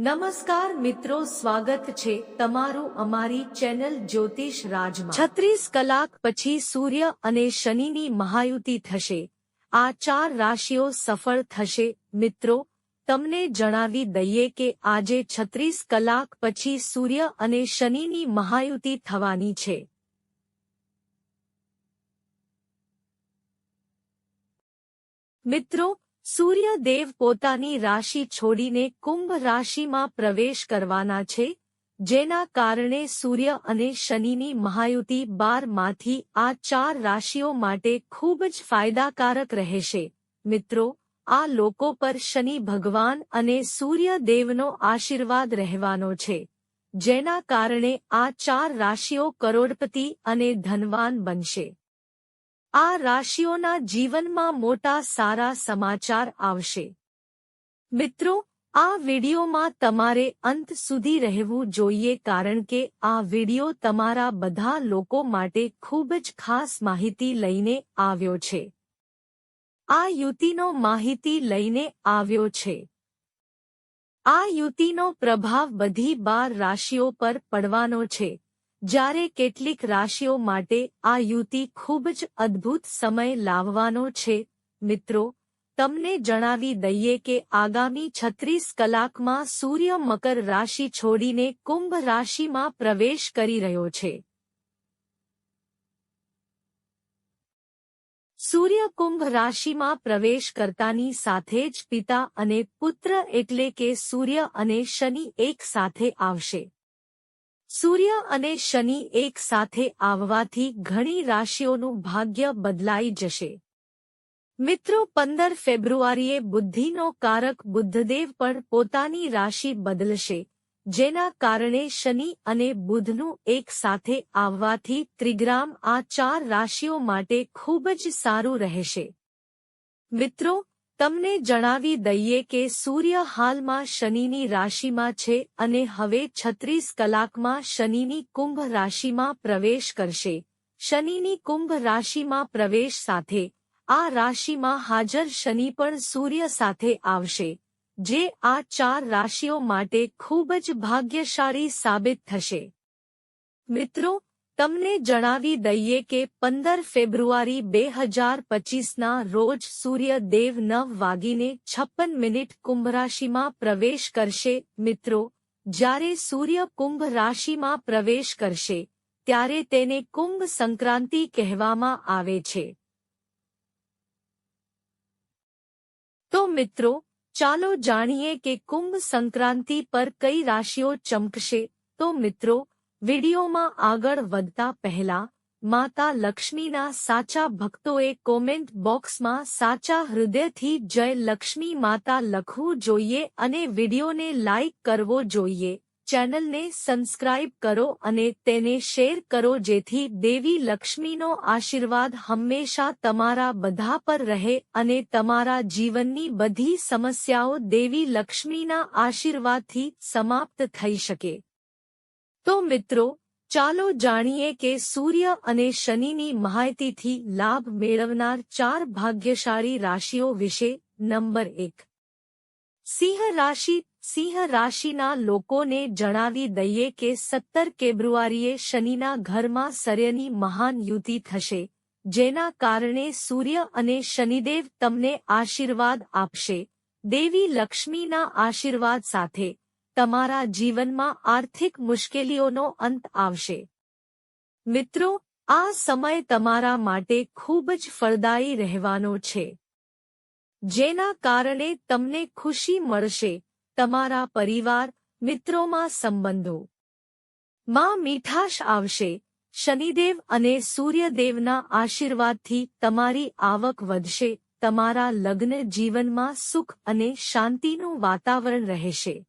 નમસ્કાર મિત્રો, સ્વાગત છે તમારું અમારી ચેનલ જ્યોતિષ રાજમાં. છત્રીસ કલાક પછી સૂર્ય અને શનિની મહાયુતિ થશે. આ ચાર રાશિઓ સફળ થશે. મિત્રો, તમને જણાવી દઈએ કે આજે છત્રીસ કલાક પછી સૂર્ય અને શનિની મહાયુતિ થવાની છે. મિત્રો સૂર્યદેવ પોતાની રાશિ છોડીને કુંભ રાશિમાં પ્રવેશ કરવાના છે, જેના કારણે સૂર્ય અને શનિની મહાયુતિ બારમાંથી આ ચાર રાશિઓ માટે ખૂબ જ ફાયદાકારક રહેશે. મિત્રો, આ લોકો પર શનિ ભગવાન અને સૂર્યદેવનો આશીર્વાદ રહેવાનો છે, જેના કારણે આ ચાર રાશિઓ કરોડપતિ અને ધનવાન બનશે. આ રાશિઓના જીવનમાં મોટા સારા સમાચાર આવશે. મિત્રો, આ વિડીયોમાં તમારે અંત સુધી રહેવું જોઈએ કારણ કે આ વિડિયો તમારા બધા લોકો માટે ખૂબ જ ખાસ માહિતી લઈને આવ્યો છે. આ યુતિનો માહિતી લઈને આવ્યો છે. આ યુતિનો પ્રભાવ બધી બાર રાશિઓ પર પડવાનો છે. જ્યારે કેટલીક રાશિઓ માટે આ યુતિ ખૂબ જ અદ્ભુત સમય લાવવાનો છે, મિત્રો, તમને જણાવી દઈએ કે આગામી છત્રીસ કલાકમાં સૂર્ય મકર રાશિ છોડીને કુંભ રાશિમાં પ્રવેશ કરી રહ્યો છે. સૂર્ય કુંભ રાશિમાં પ્રવેશ કરતાની સાથે જ પિતા અને પુત્ર એટલે કે સૂર્ય અને શનિ એક સાથે આવશે. સૂર્ય અને શનિ એક સાથે આવવાથી ઘણી રાશિઓનું ભાગ્ય બદલાઈ જશે. મિત્રો, પંદર ફેબ્રુઆરીએ બુદ્ધિનો કારક બુદ્ધદેવ પણ પોતાની રાશિ બદલશે, જેના કારણે શનિ અને બુધનું એક સાથે આવવાથી ત્રિગ્રામ આ ચાર રાશિઓ માટે ખૂબ જ સારું રહેશે. મિત્રો તમને જણાવી દઈએ કે સૂર્ય હાલમાં શનિની રાશિમાં છે અને હવે છત્રીસ કલાકમાં શનિની કુંભ રાશિમાં પ્રવેશ કરશે. શનિની કુંભ રાશિમાં પ્રવેશ સાથે આ રાશિમાં હાજર શનિ પણ સૂર્ય સાથે આવશે, જે આ ચાર રાશિઓ માટે ખૂબ જ ભાગ્યશાળી સાબિત થશે. મિત્રો તમને જણાવી દઈએ કે પંદર ફેબ્રુઆરી બે હજાર પચીસના રોજ સૂર્યદેવ નવ વાગીને છપ્પન મિનિટ કુંભ રાશિમાં પ્રવેશ કરશે. મિત્રો, જ્યારે સૂર્ય કુંભ રાશિમાં પ્રવેશ કરશે, ત્યારે તેને કુંભ સંક્રાંતિ કહેવામાં આવે છે. તો મિત્રો, ચાલો જાણીએ કે કુંભ સંક્રાંતિ પર કઈ રાશિઓ ચમકશે. તો મિત્રો વિડીયોમાં આગળ વધતા પહેલા, માતા લક્ષ્મીના સાચા ભક્તોએ કોમેન્ટ બોક્સમાં સાચા હૃદયથી જય લક્ષ્મી માતા લખવું જોઈએ અને વિડીયોને લાઇક કરવો જોઈએ. ચેનલને સબસ્ક્રાઇબ કરો અને તેને શેર કરો જેથી દેવી લક્ષ્મીનો આશીર્વાદ હંમેશા તમારા બધા પર રહે અને તમારા જીવનની બધી સમસ્યાઓ દેવી લક્ષ્મીના આશીર્વાદથી સમાપ્ત થઈ શકે. તો મિત્રો, ચાલો જાણીએ કે સૂર્ય અને શનિની માહિતીથી લાભ મેળવનાર ચાર ભાગ્યશાળી રાશિઓ વિશે નંબર એક. સિંહ રાશિ, સિંહ રાશિના લોકોને જણાવી દઈએ કે સત્તર ફેબ્રુઆરીએ શનિના ઘરમાં સર્યની મહાન યુતિ થશે, જેના કારણે સૂર્ય અને શનિદેવ તમને આશીર્વાદ આપશે, દેવી લક્ષ્મીના આશીર્વાદ સાથે. તમારા જીવનમાં આર્થિક મુશ્કેલીઓનો અંત આવશે. મિત્રો, આ સમય તમારા માટે ખૂબ જ ફળદાયી રહેવાનો છે. જેના કારણે તમને ખુશી મળશે, તમારા પરિવાર, મિત્રોમાં સંબંધો. માં મીઠાશ આવશે, શનિદેવ અને સૂર્યદેવના આશીર્વાદથી તમારી આવક વધશે, તમારા લગ્ન જીવનમાં સુખ અને શાંતિનું વાતાવરણ રહેશે.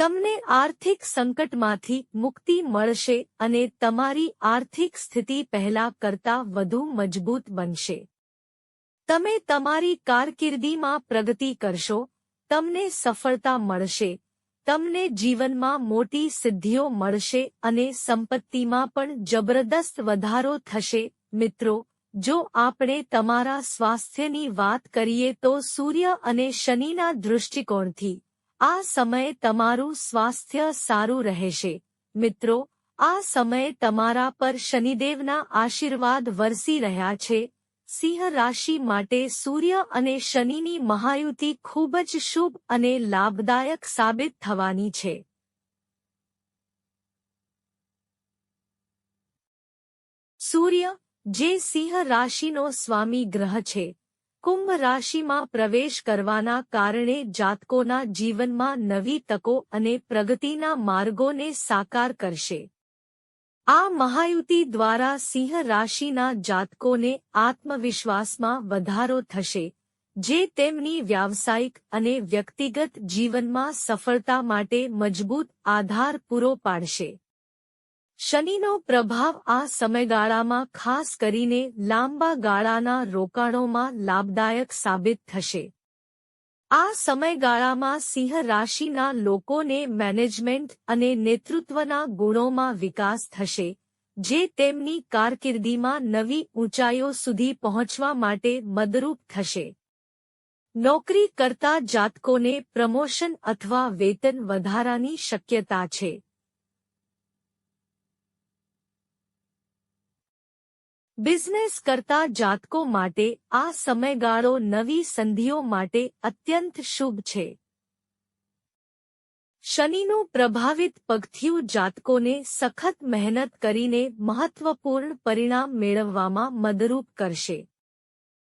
તમને આર્થિક સંકટમાંથી મુક્તિ મળશે અને તમારી આર્થિક સ્થિતિ પહેલા કરતા વધુ મજબૂત બનશે. તમે તમારી કારકિર્દીમાં પ્રગતિ કરશો, તમને સફળતા મળશે, તમને જીવનમાં મોટી સિદ્ધિઓ મળશે અને સંપત્તિમાં પણ જબરદસ્ત વધારો થશે. મિત્રો, જો આપણે તમારા સ્વાસ્થ્યની વાત કરીએ તો સૂર્ય અને શનિના દૃષ્ટિકોણથી આ સમયે તમારું સ્વાસ્થ્ય સારું રહેશે. મિત્રો, આ સમયે તમારા પર શનિદેવના આશીર્વાદ વરસી રહ્યા છે. સિંહ રાશિ માટે સૂર્ય અને શનિની મહાયુતિ ખૂબ જ શુભ અને લાભદાયક સાબિત થવાની છે. સૂર્ય, જે સિંહ રાશિનો સ્વામી ગ્રહ છે. કુંભ રાશિમાં પ્રવેશ કરવાના કારણે જાતકોના જીવનમાં નવી તકો અને પ્રગતિના માર્ગોને સાકાર કરશે. આ મહાયુતિ દ્વારા સિંહ રાશિના જાતકોને આત્મવિશ્વાસમાં વધારો થશે, જે તેમની વ્યાવસાયિક અને વ્યક્તિગત જીવનમાં સફળતા માટે મજબૂત આધાર પૂરો પાડશે. શનિનો પ્રભાવ આ સમયગાળામાં ખાસ કરીને લાંબા ગાળાના રોકાણોમાં લાભદાયક સાબિત થશે. આ સમયગાળામાં સિંહ રાશિના લોકોને મેનેજમેન્ટ અને નેતૃત્વના ગુણોમાં વિકાસ થશે, જે તેમની કારકિર્દીમાં નવી ઊંચાઈઓ સુધી પહોંચવા માટે મદરૂપ થશે. નોકરી કરતા જાતકોને પ્રમોશન અથવા વેતન વધારાની શક્યતા છે. બિઝનેસ કરતા જાતકો માટે આ સમયગાળો નવી સંધિઓ માટે અત્યંત શુભ છે. શનિનું પ્રભાવિત પગથિયું જાતકોને સખત મહેનત કરીને મહત્વપૂર્ણ પરિણામ મેળવવામાં મદરૂપ કરશે.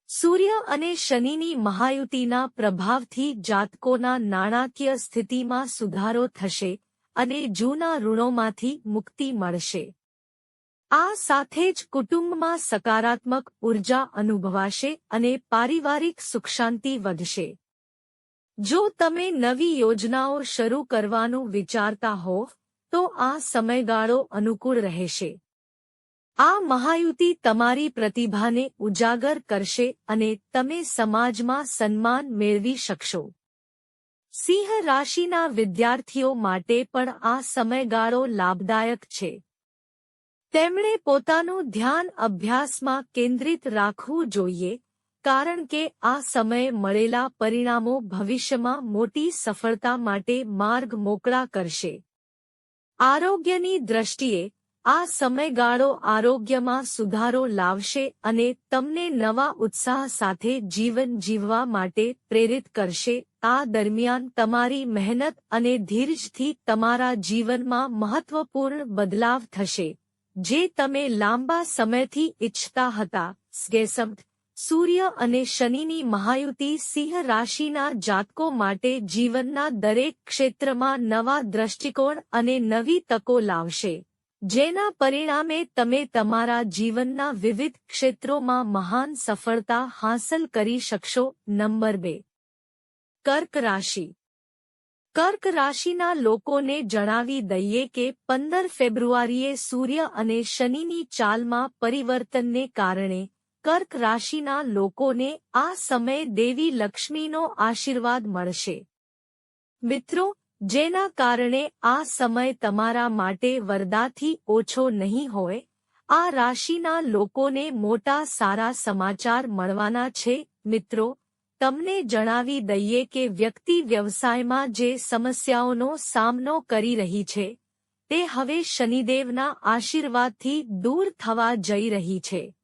સૂર્ય અને શનિની મહાયુતિના પ્રભાવથી જાતકોના નાણાકીય સ્થિતિમાં સુધારો થશે અને જૂના ઋણોમાંથી મુક્તિ મળશે. આ સાથે જ કુટુંબમાં સકારાત્મક ઊર્જા અનુભવાશે અને પારિવારિક સુખશાંતિ વધશે. જો તમે નવી યોજનાઓ શરૂ કરવાનું વિચારતા હો, તો આ સમયગાળો અનુકૂળ રહેશે. આ મહાયુતિ તમારી પ્રતિભાને ઉજાગર કરશે અને તમે સમાજમાં સન્માન મેળવી શકશો. સિંહ રાશિના વિદ્યાર્થીઓ માટે પણ આ સમયગાળો લાભદાયક છે. તેમણે પોતાનું ધ્યાન અભ્યાસમાં કેન્દ્રિત રાખવું જોઈએ, કારણ કે આ સમયે મળેલા પરિણામો ભવિષ્યમાં મોટી સફળતા માટે માર્ગ મોકળા કરશે. આરોગ્યની દ્રષ્ટિએ, આ સમયગાળો આરોગ્યમાં સુધારો લાવશે અને તમને નવા ઉત્સાહ સાથે જીવન જીવવા માટે પ્રેરિત કરશે. આ દરમિયાન તમારી મહેનત અને ધીરજથી તમારા જીવનમાં મહત્વપૂર્ણ બદલાવ થશે. જે તમે લાંબા સમયથી ઇચ્છતા હતા. સ્ગેસમ સૂર્ય અને શનિની મહાયુતિ સિંહ રાશિના જાતકો માટે જીવનના દરેક ક્ષેત્રમાં નવા દ્રષ્ટિકોણ અને નવી તકો લાવશે. જેના પરિણામે તમે તમારા જીવનના વિવિધ ક્ષેત્રોમાં મહાન સફળતા હાંસલ કરી શકશો. નંબર બે. કર્ક રાશિ. કર્ક રાશિના લોકોને જણાવી દઈએ કે પંદર ફેબ્રુઆરીએ સૂર્ય અને શનિની ચાલમાં પરિવર્તનને કારણે કર્ક રાશિના લોકોને આ સમયે દેવી લક્ષ્મીનો આશીર્વાદ મળશે. મિત્રો, જેના કારણે આ સમય તમારા માટે વરદાથી ઓછો નહીં હોય, આ રાશિના લોકોને મોટા સારા સમાચાર મળવાના છે. મિત્રો તમને જણાવી દઈએ કે વ્યક્તિ વ્યવસાયમાં જે સમસ્યાઓનો સામનો કરી રહી છે, તે હવે શનિદેવના આશીર્વાદથી દૂર થવા જઈ રહી છે.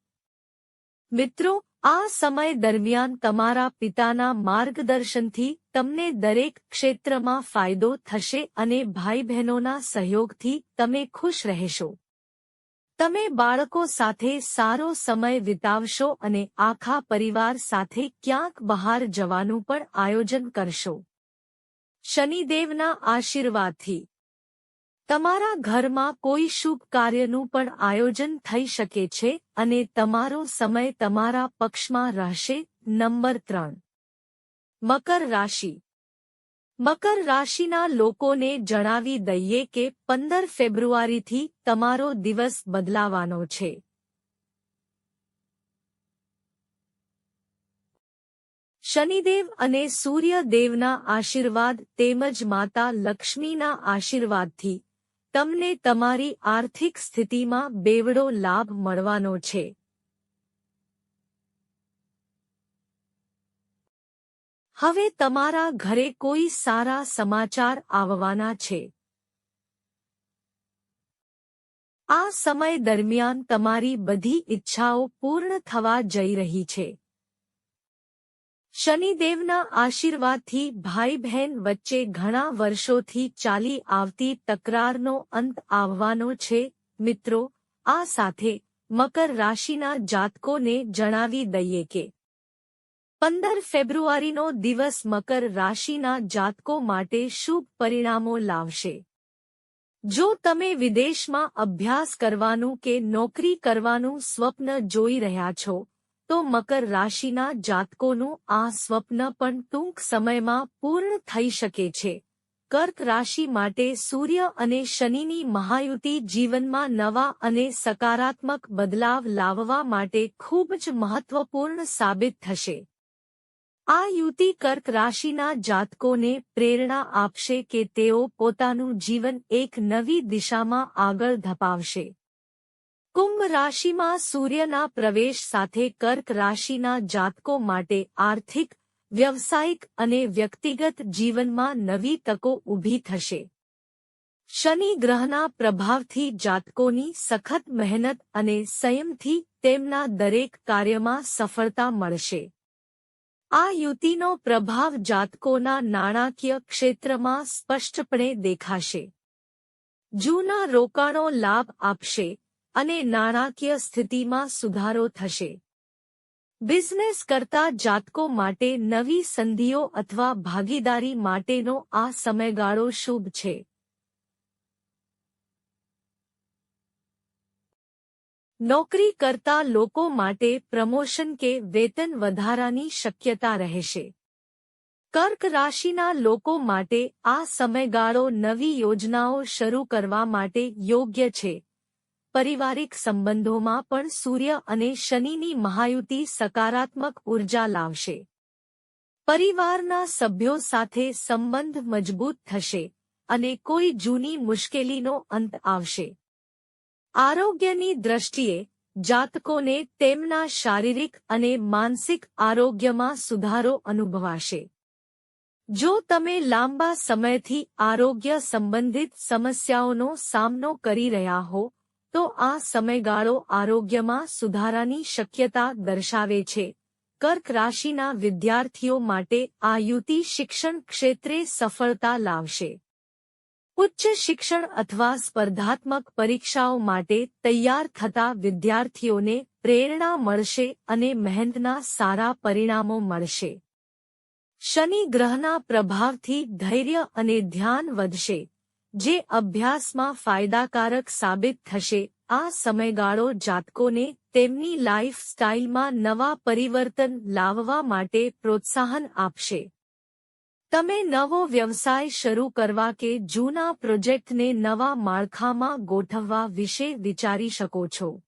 મિત્રો, આ સમય દરમિયાન તમારા પિતાના માર્ગદર્શનથી તમને દરેક ક્ષેત્રમાં ફાયદો થશે અને ભાઈ બહેનોના સહયોગથી તમે ખુશ રહેશો. તમે બાળકો સાથે સારો સમય વિતાવશો અને આખા પરિવાર સાથે ક્યાંક બહાર જવાનું પણ આયોજન કરશો. શનિદેવના આશીર્વાદથી. તમારા ઘરમાં કોઈ શુભ કાર્યનું પણ આયોજન થઈ શકે છે અને તમારો સમય તમારા પક્ષમાં રહેશે. નંબર ત્રણ. મકર રાશિ. મકર રાશિના લોકોને જણાવી દઈએ કે પંદર ફેબ્રુઆરીથી તમારો દિવસ બદલાવાનો છે. શનિદેવ અને સૂર્યદેવના આશીર્વાદ તેમજ માતા લક્ષ્મીના આશીર્વાદથી તમને તમારી આર્થિક સ્થિતિમાં બેવડો લાભ મળવાનો છે. હવે તમારા ઘરે કોઈ સારા સમાચાર આવવાના છે? આ સમય દરમિયાન તમારી બધી ઈચ્છાઓ પૂર્ણ થવા જઈ રહી છે. શનિદેવના આશીર્વાદથી ભાઈ બહેન વચ્ચે ઘણા વર્ષોથી ચાલી આવતી તકરારનો અંત આવવાનો છે. મિત્રો, આ સાથે મકર રાશિના જાતકોને જણાવી દઈએ કે પંદર ફેબ્રુઆરીનો દિવસ મકર રાશિના જાતકો માટે શુભ પરિણામો લાવશે. જો તમે વિદેશમાં અભ્યાસ કરવાનું કે નોકરી કરવાનું સ્વપ્ન જોઈ રહ્યા છો, તો મકર રાશિના જાતકોનું આ સ્વપ્ન પણ ટૂંક સમયમાં પૂર્ણ થઈ શકે છે. કર્ક રાશિ માટે સૂર્ય અને શનિની મહાયુતિ જીવનમાં નવા અને સકારાત્મક બદલાવ લાવવા માટે ખૂબ જ મહત્વપૂર્ણ સાબિત થશે. આ યુતિ કર્ક રાશિના જાતકોને પ્રેરણા આપશે કે તેઓ પોતાનું જીવન એક નવી દિશામાં આગળ ધપાવશે. કુંભ રાશિમાં સૂર્યના પ્રવેશ સાથે કર્ક રાશિના જાતકો માટે આર્થિક, વ્યવસાયિક અને વ્યક્તિગત જીવનમાં નવી તકો ઊભી થશે. શનિ ગ્રહના પ્રભાવથી જાતકોની સખત મહેનત અને સંયમથી તેમના દરેક કાર્યમાં સફળતા મળશે. આ યુતિનો પ્રભાવ જાતકોના નાણાકીય ક્ષેત્રમાં સ્પષ્ટપણે દેખાશે. જૂના રોકાણો લાભ આપશે અને નાણાકીય સ્થિતિમાં સુધારો થશે. બિઝનેસ કરતા જાતકો માટે નવી સંધિઓ અથવા ભાગીદારી માટેનો આ સમયગાળો શુભ છે. નોકરી કરતા લોકો માટે પ્રમોશન કે વેતન વધારાની શક્યતા રહેશે. કર્ક રાશિના લોકો માટે આ સમયગાળો નવી યોજનાઓ શરૂ કરવા માટે યોગ્ય છે. પારિવારિક સંબંધોમાં પણ સૂર્ય અને શનિની મહાયુતિ સકારાત્મક ઊર્જા લાવશે. પરિવારના સભ્યો સાથે સંબંધ મજબૂત થશે અને કોઈ જૂની મુશ્કેલીનો અંત આવશે. આરોગ્યની દ્રષ્ટિએ જાતકોને તેમના શારીરિક અને માનસિક આરોગ્યમાં સુધારો અનુભવાશે. જો તમે લાંબા સમયથી આરોગ્ય સંબંધિત સમસ્યાઓનો સામનો કરી રહ્યા હો, તો આ સમયગાળો આરોગ્યમાં સુધારાની શક્યતા દર્શાવે છે. કર્ક રાશિના વિદ્યાર્થીઓ માટે આ યુતિ શિક્ષણ ક્ષેત્રે સફળતા લાવશે. ઉચ્ચ શિક્ષણ અથવા સ્પર્ધાત્મક પરીક્ષાઓ માટે તૈયાર થતા વિદ્યાર્થીઓને પ્રેરણા મળશે અને મહેનતના સારા પરિણામો મળશે. શનિ ગ્રહના પ્રભાવથી ધૈર્ય અને ધ્યાન વધશે, જે અભ્યાસમાં ફાયદાકારક સાબિત થશે. આ સમયગાળો જાતકોને તેમની લાઇફ સ્ટાઇલમાં નવા પરિવર્તન લાવવા માટે પ્રોત્સાહન આપશે. તમે નવો વ્યવસાય શરૂ કરવા કે જૂના પ્રોજેક્ટને નવા માળખામાં ગોઠવવા વિશે વિચારી શકો છો.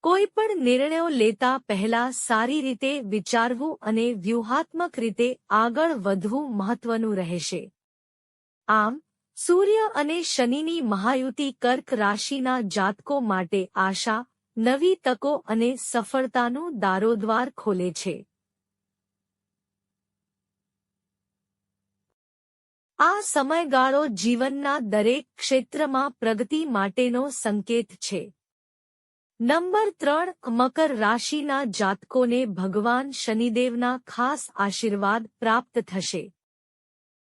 કોઈ પણ નિર્ણયો લેતા પહેલા સારી રીતે વિચારવું અને વ્યૂહાત્મક રીતે આગળ વધવું મહત્વનું રહેશે. આમ, સૂર્ય અને શનિની મહાયુતિ કર્ક રાશિના જાતકો માટે આશા, નવી તકો અને સફળતાનું દારોદ્વાર ખોલે છે. આ સમયગાળો જીવનના દરેક ક્ષેત્રમાં પ્રગતિ માટેનો સંકેત છે. નંબર ત્રણ, મકર રાશિના જાતકોને ભગવાન શનિદેવના ખાસ આશીર્વાદ પ્રાપ્ત થશે.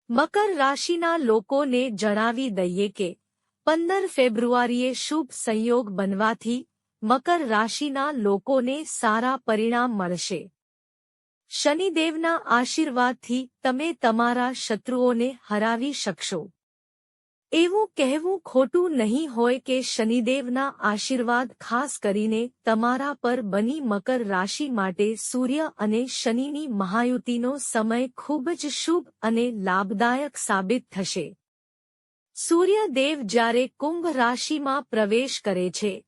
મકર રાશિના લોકોને જણાવી દઈએ કે, પંદર ફેબ્રુઆરીએ શુભ સંયોગ બનવાથી મકર રાશિના લોકોને સારા પરિણામ મળશે. શનિદેવના આશીર્વાદથી તમે તમારા શત્રુઓને હરાવી શકશો. એવું કહેવું ખોટું નહીં હોય કે શનિદેવના આશીર્વાદ ખાસ કરીને તમારા પર બની મકર રાશિ માટે સૂર્ય અને શનિની મહાયુતિનો સમય ખૂબ જ શુભ અને લાભદાયક સાબિત થશે. સૂર્યદેવ જ્યારે કુંભ રાશિમાં પ્રવેશ કરે છે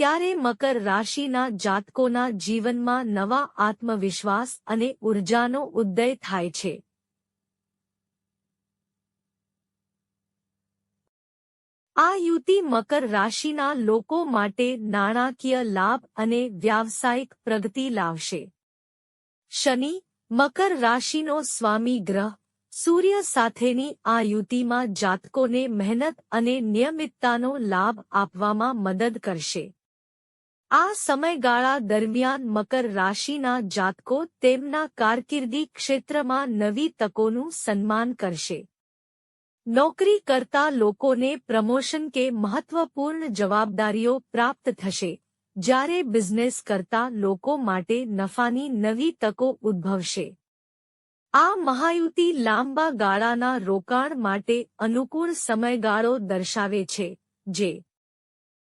ત્યારે મકર રાશિના જાતકોના જીવનમાં નવા આત્મવિશ્વાસ અને ઉર્જાનો ઉદય થાય છે. આ યુતિ મકર રાશિના લોકો માટે નાણાકીય લાભ અને વ્યાવસાયિક પ્રગતિ લાવશે. શનિ, મકર રાશિનો સ્વામી ગ્રહ, સૂર્ય સાથેની આ યુતિમાં જાતકોને મહેનત અને નિયમિતતાનો લાભ આપવામાં મદદ કરશે. આ સમયગાળા દરમિયાન મકર રાશિના જાતકો તેમના કારકિર્દી ક્ષેત્રમાં નવી તકોનું સન્માન કરશે. નોકરી કરતા લોકોને પ્રમોશન કે મહત્વપૂર્ણ જવાબદારીઓ પ્રાપ્ત થશે. જ્યારે બિઝનેસ કરતા લોકો માટે નફાની નવી તકો ઉદ્ભવશે. આ મહાયુતિ લાંબા ગાળાના રોકાણ માટે અનુકૂળ સમયગાળો દર્શાવે છે, જે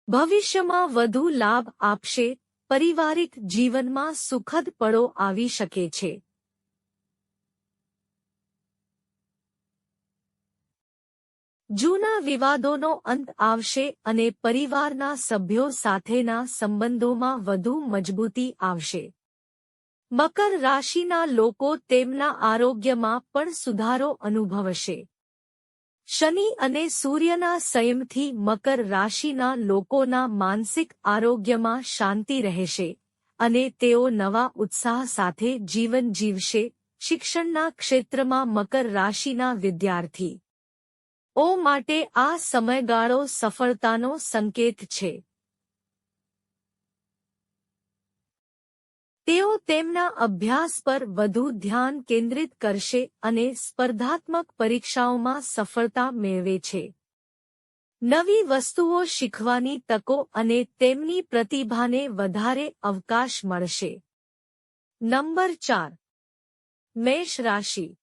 ભવિષ્યમાં વધુ લાભ આપશે, પરિવારિક જીવનમાં સુખદ પળો આવી શકે છે. જૂના વિવાદોનો અંત આવશે અને પરિવારના સભ્યો સાથેના સંબંધોમાં વધુ મજબૂતી આવશે. મકર રાશિના લોકો તેમના આરોગ્યમાં પણ સુધારો અનુભવશે. શનિ અને સૂર્યના સંયમથી મકર રાશિના લોકોના માનસિક આરોગ્યમાં શાંતિ રહેશે અને તેઓ નવા ઉત્સાહ સાથે જીવન જીવશે શિક્ષણના ક્ષેત્રમાં મકર રાશિના વિદ્યાર્થી. ઓ માટે આ સમયગાળો સફળતાનો સંકેત છે. તેઓ તેમના અભ્યાસ પર વધુ ધ્યાન કેન્દ્રિત કરશે અને સ્પર્ધાત્મક પરીક્ષાઓમાં સફળતા મેળવે છે. નવી વસ્તુઓ શીખવાની તકો અને તેમની પ્રતિભાને વધારે અવકાશ મળશે. નંબર ચાર. મેષ રાશિ.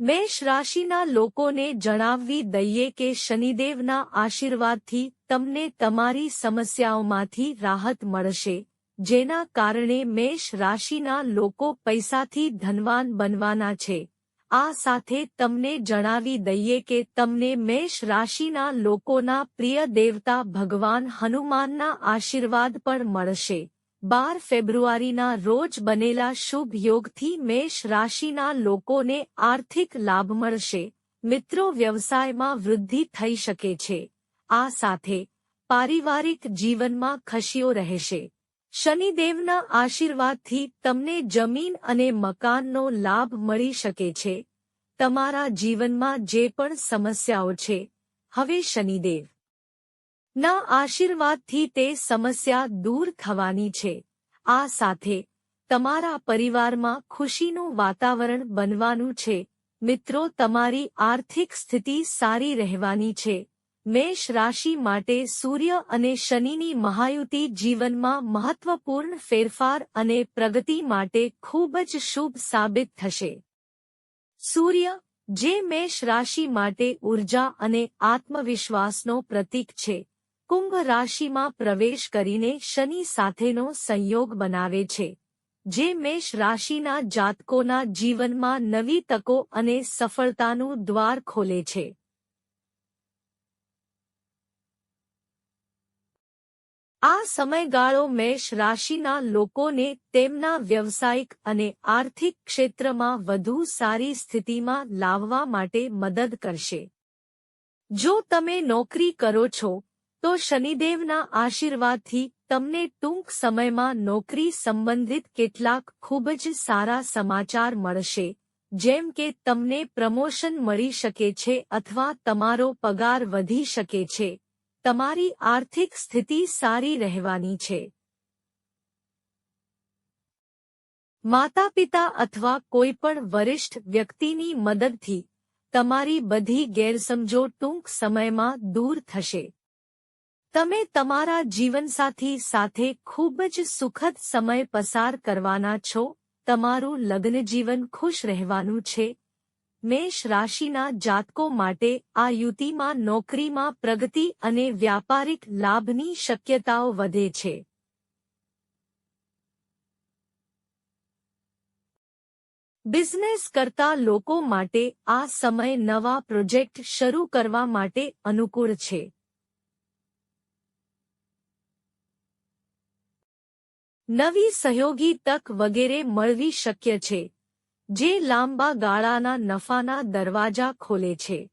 મેષ રાશિના લોકોને જણાવવી દઈએ કે શનિદેવના આશીર્વાદથી તમને તમારી સમસ્યાઓમાંથી રાહત મળશે. જેના કારણે મેષ રાશિના લોકો પૈસાથી ધનવાન બનવાના છે. આ સાથે તમને જણાવી દઈએ કે તમને મેષ રાશિના લોકોના પ્રિય દેવતા ભગવાન હનુમાનના આશીર્વાદ પણ મળશે. બાર ફેબ્રુઆરીના રોજ બનેલા શુભ યોગથી મેષ રાશિના લોકોને આર્થિક લાભ મળશે. મિત્રો, વ્યવસાયમાં વૃદ્ધિ થઈ શકે છે. આ સાથે પારિવારિક જીવનમાં ખશીઓ રહેશે. શનિદેવના આશીર્વાદથી તમને જમીન અને મકાનનો લાભ મળી શકે છે. તમારા જીવનમાં જે પણ સમસ્યાઓ છે, હવે શનિદેવ. ના આશીર્વાદથી તે સમસ્યા દૂર થવાની છે. આ સાથે, તમારા પરિવારમાં ખુશીનું વાતાવરણ બનવાનું છે. મિત્રો, તમારી આર્થિક સ્થિતિ સારી રહેવાની છે. મેષ રાશિ માટે સૂર્ય અને શનિની મહાયુતિ જીવનમાં મહત્વપૂર્ણ ફેરફાર અને પ્રગતિ માટે ખૂબ જ શુભ સાબિત થશે. સૂર્ય, જે મેષ રાશિ માટે ઊર્જા અને આત્મવિશ્વાસનો પ્રતીક છે, કુંભ રાશિમાં પ્રવેશ કરીને શનિ સાથેનો સંયોગ બનાવે છે, જે મેષ રાશિના જાતકોના જીવનમાં નવી તકો અને સફળતાનું દ્વાર ખોલે છે. આ સમયગાળો મેષ રાશિના લોકોને તેમના વ્યવસાયિક અને આર્થિક ક્ષેત્રમાં વધુ સારી સ્થિતિમાં લાવવા માટે મદદ કરશે. જો તમે નોકરી કરો છો, તો શનિદેવના આશીર્વાદથી તમને ટૂંક સમયમાં નોકરી સંબંધિત કેટલાક ખૂબ જ સારા સમાચાર મળશે, જેમ કે તમને પ્રમોશન મળી શકે છે અથવા તમારો પગાર વધી શકે છે. તમારી આર્થિક સ્થિતિ સારી રહેવાની છે. માતા પિતા અથવા કોઈપણ વરિષ્ઠ વ્યક્તિની મદદથી તમારી બધી ગેરસમજો ટૂંક સમયમાં દૂર થશે. તમે તમારા જીવનસાથી સાથે ખૂબ જ સુખદ સમય પસાર કરવાના છો, તમારું લગ્નજીવન ખુશ રહેવાનું છે મેષ રાશિના જાતકો માટે આ યુતિમાં નોકરીમાં પ્રગતિ અને વ્યાપારિક લાભની શક્યતાઓ વધે છે. બિઝનેસ કરતા લોકો માટે આ સમય નવા પ્રોજેક્ટ શરૂ કરવા માટે અનુકૂળ છે. નવી સહયોગી તક વગેરે મળવી શક્ય છે. જે લાંબા ગાળાના નફાના દરવાજા ખોલે છે.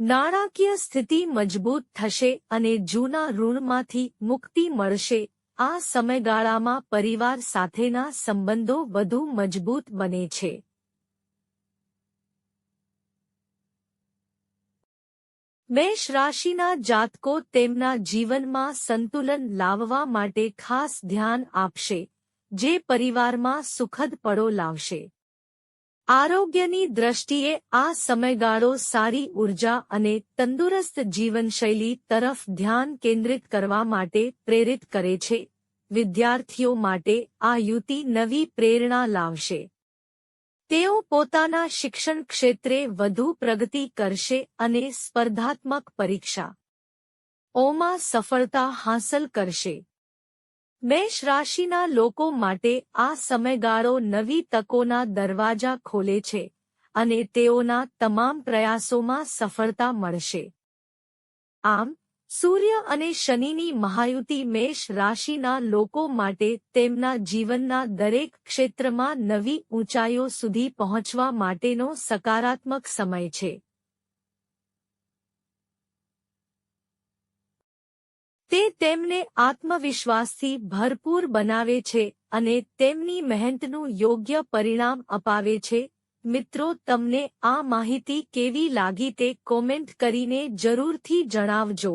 નાણાકીય સ્થિતિ મજબૂત થશે અને જૂના ઋણમાંથી મુક્તિ મળશે. આ સમયગાળામાં પરિવાર સાથેના સંબંધો વધુ મજબૂત બને છે. મેષ રાશિના જાતકો તેમના જીવનમાં સંતુલન લાવવા માટે ખાસ ધ્યાન આપશે, જે પરિવારમાં સુખદ પળો લાવશે. આરોગ્યની દ્રષ્ટિએ આ સમયગાળો સારી ઊર્જા અને તંદુરસ્ત જીવનશૈલી તરફ ધ્યાન કેન્દ્રિત કરવા માટે પ્રેરિત કરે છે. વિદ્યાર્થીઓ માટે આ યુતિ નવી પ્રેરણા લાવશે. તેઓ પોતાના શિક્ષણ ક્ષેત્રે વધુ પ્રગતિ કરશે અને સ્પર્ધાત્મક પરીક્ષા ઓમાં સફળતા હાંસલ કરશે. મેષ રાશિના લોકો માટે આ સમયગાળો નવી તકોના દરવાજા ખોલે છે અને તેઓના તમામ પ્રયાસોમાં સફળતા મળશે. આમ સૂર્ય અને શનિની મહાયુતિ મેષ રાશિના લોકો માટે તેમના જીવનના દરેક ક્ષેત્રમાં નવી ઊંચાઈઓ સુધી પહોંચવા માટેનો સકારાત્મક સમય છે. તે તેમને આત્મવિશ્વાસથી ભરપૂર બનાવે છે અને તેમની મહેનતનું યોગ્ય પરિણામ અપાવે છે. મિત્રો, તમને આ માહિતી કેવી લાગી તે કોમેન્ટ કરીને જરૂરથી જણાવજો.